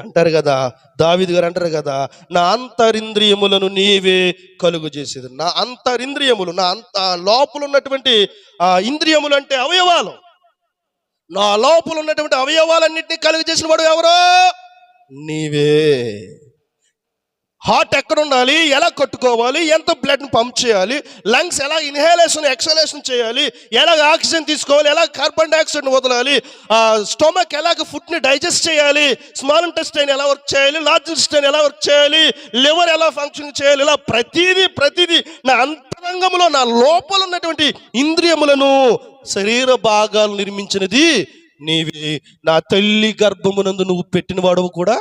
అంటారు కదా దావిది గారు అంటారు కదా నా అంతరింద్రియములను నీవే కలుగు చేసేది. నా అంతరింద్రియములు నా అంత లోపల ఉన్నటువంటి ఆ ఇంద్రియములు అంటే అవయవాలు. నా లోపల ఉన్నటువంటి అవయవాలన్నింటినీ కలుగు చేసిన వాడు ఎవరో? నీవే. హార్ట్ ఎక్కడ ఉండాలి? ఎలా కట్టుకోవాలి? ఎంత బ్లడ్ని పంప్ చేయాలి? లంగ్స్ ఎలా ఇన్హేలేషన్ ఎక్సలేషన్ చేయాలి? ఎలా ఆక్సిజన్ తీసుకోవాలి? ఎలా కార్బన్ డైఆక్సైడ్ని వదలాలి? స్టొమక్ ఎలాగ ఫుడ్ని డైజెస్ట్ చేయాలి? స్మాల్ ఇంటెస్టైన్ ఎలా వర్క్ చేయాలి? లార్జ్ ఇంటెస్టైన్ ఎలా వర్క్ చేయాలి? లివర్ ఎలా ఫంక్షన్ చేయాలి? ఇలా ప్రతిదీ ప్రతిదీ నా అంతరంగంలో నా లోపల ఉన్నటువంటి ఇంద్రియములను శరీర భాగాలు నిర్మించినది నీవి. నా తల్లి గర్భమునందు నువ్వు పెట్టిన వాడవు కూడా